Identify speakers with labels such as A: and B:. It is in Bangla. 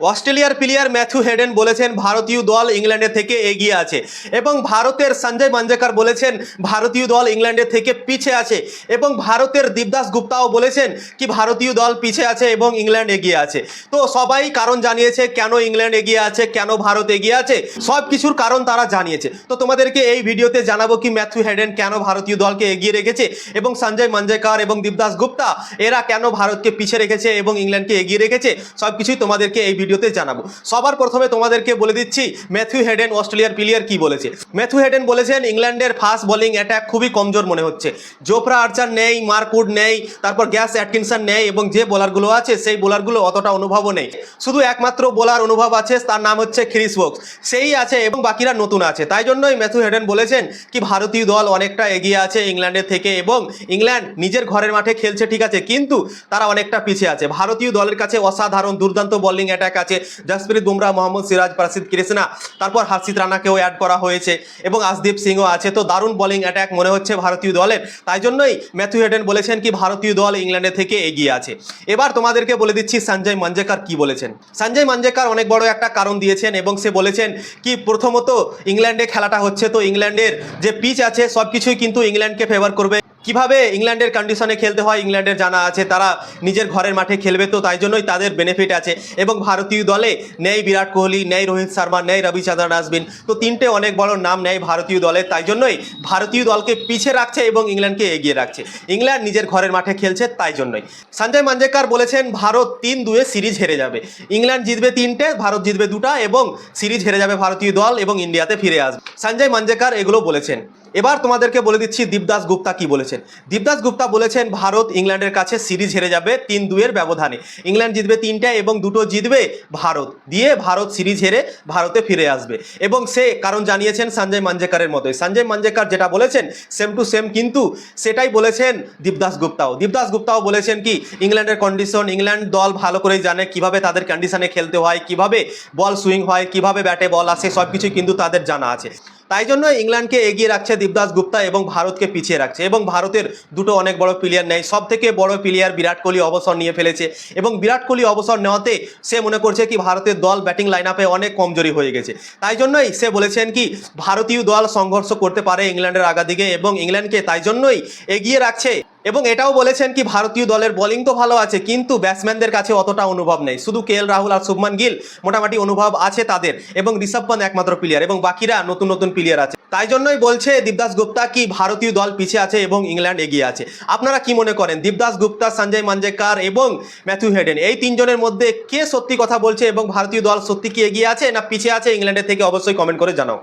A: অস্ট্রেলিয়ার প্লেয়ার ম্যাথু হেডেন বলেছেন, ভারতীয় দল ইংল্যান্ডের থেকে এগিয়ে আছে। এবং ভারতের সঞ্জয় মাঞ্জেকার বলেছেন, ভারতীয় দল ইংল্যান্ডের থেকে পিছে আছে। এবং ভারতের দীপদাস গুপ্তাও বলেছেন কি, ভারতীয় দল পিছে আছে এবং ইংল্যান্ড এগিয়ে আছে। তো সবাই কারণ জানিয়েছে, কেন ইংল্যান্ড এগিয়ে আছে, কেন ভারত এগিয়ে আছে, সব কিছুর কারণ তারা জানিয়েছে। তো তোমাদেরকে এই ভিডিওতে জানাব কি, ম্যাথু হেডেন কেন ভারতীয় দলকে এগিয়ে রেখেছে এবং সঞ্জয় মাঞ্জেকার এবং দীপদাস গুপ্তা, এরা কেন ভারতকে পিছে রেখেছে এবং ইংল্যান্ডকে এগিয়ে রেখেছে? সব কিছুই তোমাদেরকে এই ভিডিওতে জানাব। সবার প্রথমে তোমাদেরকে বলে দিচ্ছি ম্যাথু হেডেন অস্ট্রেলিয়ার প্লেয়ার কি বলেছে? ম্যাথু হেডেন বলেছেন, ইংল্যান্ডের ফাস্ট বোলিং অ্যাটাক খুবই কমজোর মনে হচ্ছে। জোফরা আর্চার নেই মার্কুড নেই, তারপর গ্যাস অ্যাটকিনসন নেই এবং যে বোলারগুলো আছে, সেই বোলারগুলো অতটা অনুভবও নেই। শুধু একমাত্র বোলার অনুভব আছে, তার নাম হচ্ছে ক্রিস বক্স সেই আছে এবং বাকিরা নতুন আছে। তাই জন্যই ম্যাথু হেডেন বলেছেন কি, ভারতীয় দল অনেকটা এগিয়ে আছে ইংল্যান্ডের থেকে এবং ইংল্যান্ড নিজের ঘরের মাঠে খেলছে ঠিক আছে, কিন্তু তারা অনেকটা পিছিয়ে আছে। ভারতীয় দলের কাছে অসাধারণ, দুর্দান্ত বোলিং অ্যাটাক আছে জসপ্রীত বুমরা মোহাম্মদ সিরাজ প্রসিদ্ধ কৃষ্ণা তারপর হার্ষিত রানাকেও অ্যাড করা হয়েছে এবং আসদীপ সিংও আছে। তো দারুণ বোলিং অ্যাটাক মনে হচ্ছে ভারতীয় দলের। তাই জন্যই ম্যাথু হেডেন বলেছেন কি, ভারতীয় দল ইংল্যান্ডের থেকে এগিয়ে আছে। এবার তোমাদেরকে বলে দিচ্ছি সঞ্জয় মাঞ্জেকার কি বলেছেন। সঞ্জয় মাঞ্জেকার অনেক বড় একটা কারণ দিয়েছেন এবং সে বলেছেন কি, প্রথমত ইংল্যান্ডে খেলাটা হচ্ছে। তো ইংল্যান্ডের যে পিচ আছে সব কিছুই কিন্তু ইংল্যান্ডকে ফেভার করবে। কীভাবে ইংল্যান্ডের কন্ডিশনে খেলতে হয়, ইংল্যান্ডের জানা আছে, তারা নিজের ঘরের মাঠে খেলবে তো তাই জন্যই তাদের বেনিফিট আছে। এবং ভারতীয় দলে নেই বিরাট কোহলি, নেই রোহিত শর্মা, নেই রবিচন্দ্রন আশ্বিন তো তিনটে অনেক বড় নাম নেই ভারতীয় দলে, তাই জন্যই ভারতীয় দলকে পিছে রাখছে এবং ইংল্যান্ডকে এগিয়ে রাখছে। ইংল্যান্ড নিজের ঘরের মাঠে খেলছে তাই জন্যই। সঞ্জয় মাঞ্জেকার বলেছেন, ভারত তিন দুয়ে সিরিজ হেরে যাবে। ইংল্যান্ড জিতবে তিনটে, ভারত জিতবে দুটা এবং সিরিজ হেরে যাবে ভারতীয় দল এবং ইন্ডিয়াতে ফিরে আসবে। সঞ্জয় মাঞ্জেকার এগুলো বলেছেন। এবার তোমাদেরকে বলে দিচ্ছি দীপদাস গুপ্তা কি বলেছেন। দীপদাস গুপ্তা বলেছেন, ভারত ইংল্যান্ডের কাছে সিরিজ হেরে যাবে তিন দুয়ের ব্যবধানে। ইংল্যান্ড জিতবে তিনটা এবং দুটো জিতবে ভারত। দিয়ে ভারত সিরিজ হেরে ভারতে ফিরে আসবে। এবং সে কারণ জানিয়েছেন সঞ্জয় মাঞ্জেকারের মতোই সঞ্জয় মাঞ্জেকার যেটা বলেছেন সেম টু সেম কিন্তু সেটাই বলেছেন দীপদাস গুপ্তাও। দীপদাস গুপ্তাও বলেছেন কি, ইংল্যান্ডের কন্ডিশন ইংল্যান্ড দল ভালো করেই জানে কীভাবে তাদের কন্ডিশনে খেলতে হয়, কীভাবে বল সুইং হয়, কীভাবে ব্যাটে বল আসে সব কিছুই কিন্তু তাদের জানা আছে। তাই জন্য ইংল্যান্ডকে এগিয়ে রাখছে দীপদাস গুপ্তা এবং ভারতকে পিছিয়ে রাখছে এবং ভারতের দুটো অনেক বড় প্লেয়ার নেয়। সব থেকে বড় প্লেয়ার বিরাট কোহলি অবসর নিয়ে ফেলেছে এবং বিরাট কোহলি অবসর নেওয়াতে সে মনে করছে কি ভারতের দল ব্যাটিং লাইন আপে অনেক কমজোরি হয়ে গেছে। তাই জন্যই সে বলেছেন কি, ভারতীয় দল সংঘর্ষ করতে পারে ইংল্যান্ডের আগা দিকে এবং ইংল্যান্ডকে তাই জন্যই এগিয়ে রাখছে এবং এটাও বলেছেন কি, ভারতীয় দলের বোলিং তো ভালো আছে, কিন্তু ব্যাটসম্যানদের কাছে অতটা অনুভব নেই। শুধু কে রাহুল আর শুভমান গিল, মোটামুটি অনুভব আছে তাদের এবং ঋষভ পান্ত একমাত্র প্লেয়ার এবং বাকিরা নতুন নতুন প্লেয়ার আছে। তাই জন্যই বলছে দীপদাস গুপ্তা কি, ভারতীয় দল পিছিয়ে আছে এবং ইংল্যান্ড এগিয়ে আছে। আপনারা কি মনে করেন, দীপদাস গুপ্তা, সঞ্জয় মাঞ্জেকার এবং ম্যাথু হেডেন, এই তিনজনের মধ্যে কে সত্যি কথা বলছে এবং ভারতীয় দল সত্যি কি এগিয়ে আছে না পিছিয়ে আছে, ইংল্যান্ডের থেকে অবশ্যই কমেন্ট করে জানাও।